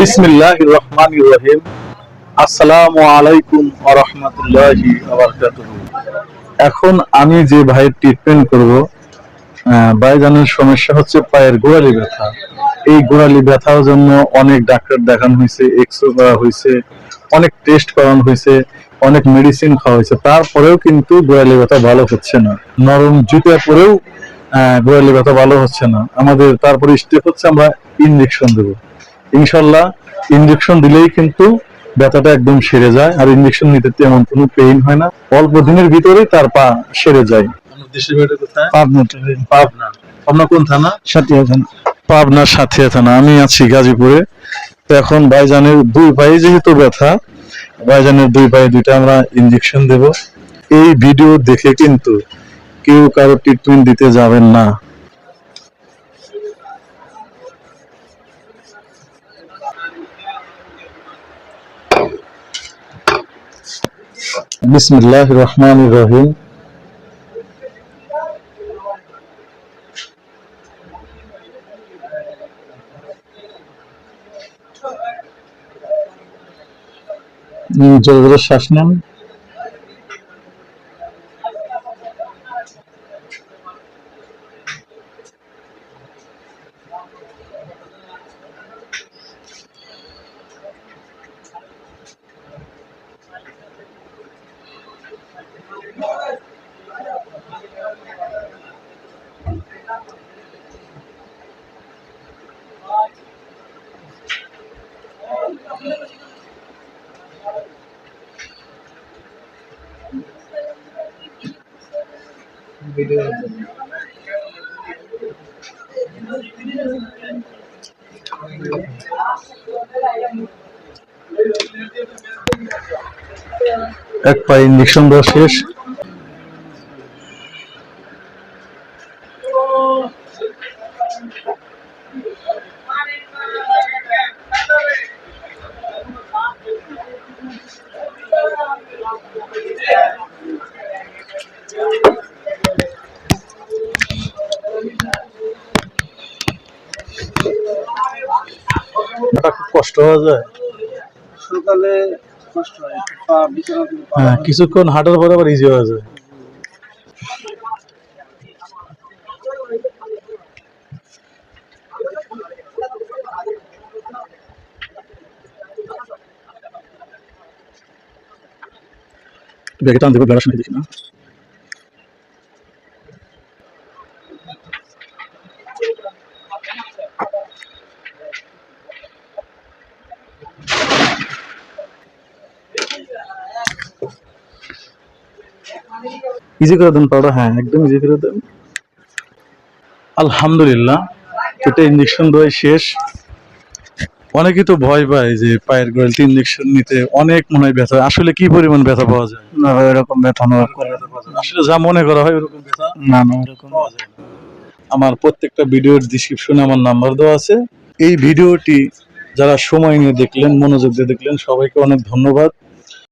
বিসমিল্লাহ রহমান রহিম আসসালামু আলাইকুম রহমতুল্লাহি এখন আমি যে ভাইয়ের ট্রিটমেন্ট করব ভাইজানের সমস্যা হচ্ছে পায়ের গোড়ালি ব্যথা। এই গোড়ালি ব্যথার জন্য অনেক ডাক্তার দেখানো হয়েছে এক্সরে করা হয়েছে, অনেক টেস্ট করানো হয়েছে, অনেক মেডিসিন খাওয়া হয়েছে। তারপরেও কিন্তু গোড়ালি ব্যথা ভালো হচ্ছে না। নরম জুতা পরেও গোড়ালি ব্যথা ভালো হচ্ছে না। আমাদের তারপরে স্টেপ হচ্ছে আমরা ইনজেকশন দেবো। ইনশাল্লাহ ইনজেকশন দিলেই কিন্তু ব্যথাটা একদম সেরে যায় আর ইনজেকশন নিতে তেমন কোনো পেইন হয় না। অল্প দিনের ভিতরেই তার পা সেরে যায়। পাবনা পাবনা। কোন থানা? সাথে আছেন পাবনার সাথিয়া থানা আমি আছি গাজীপুরে। তো এখন ভাইজানের দুই পায়ে যেহেতু ব্যথা ভাইজানের দুই পায়ে দুইটা আমরা ইনজেকশন দেব। এই ভিডিও দেখে কিন্তু কেউ কারও ট্রিটমেন্ট দিতে যাবেন না। বিসমিল্লাহ রহমান রহিম। জোরে শ্বাস নেন। এক পায়ে ইঞ্জেকশন দেওয়া শেষ। খুব কষ্ট হয়ে যায়। সকালে কষ্ট হয় হ্যাঁ কিছুক্ষণ হাঁটার পরে আবার ইজি হয়ে যায়। ব্যাগে টান ইজি করে দেন পাউডার হ্যাঁ একদম ইজি করে দেন। আলহামদুলিল্লাহ এটা ইঞ্জেকশন দেওয়া শেষ। অনেকেই তো ভয় পায় যে পায়ের গোড়ালিতে ইঞ্জেকশন নিতে অনেক মনে হয় ব্যথা আসলে কি পরিমাণ ব্যথা পাওয়া যায়? না ভাই এরকম ব্যথা না। আসলে যা মনে করা হয় ওরকম ব্যথা না না। এরকম পাওয়া যায় না। আমার প্রত্যেকটা ভিডিওর ডিসক্রিপশনে আমার নাম্বার দেওয়া আছে। এই ভিডিওটি যারা সময় নিয়ে দেখলেন মনোযোগ দিয়ে দেখলেন সবাইকে অনেক ধন্যবাদ।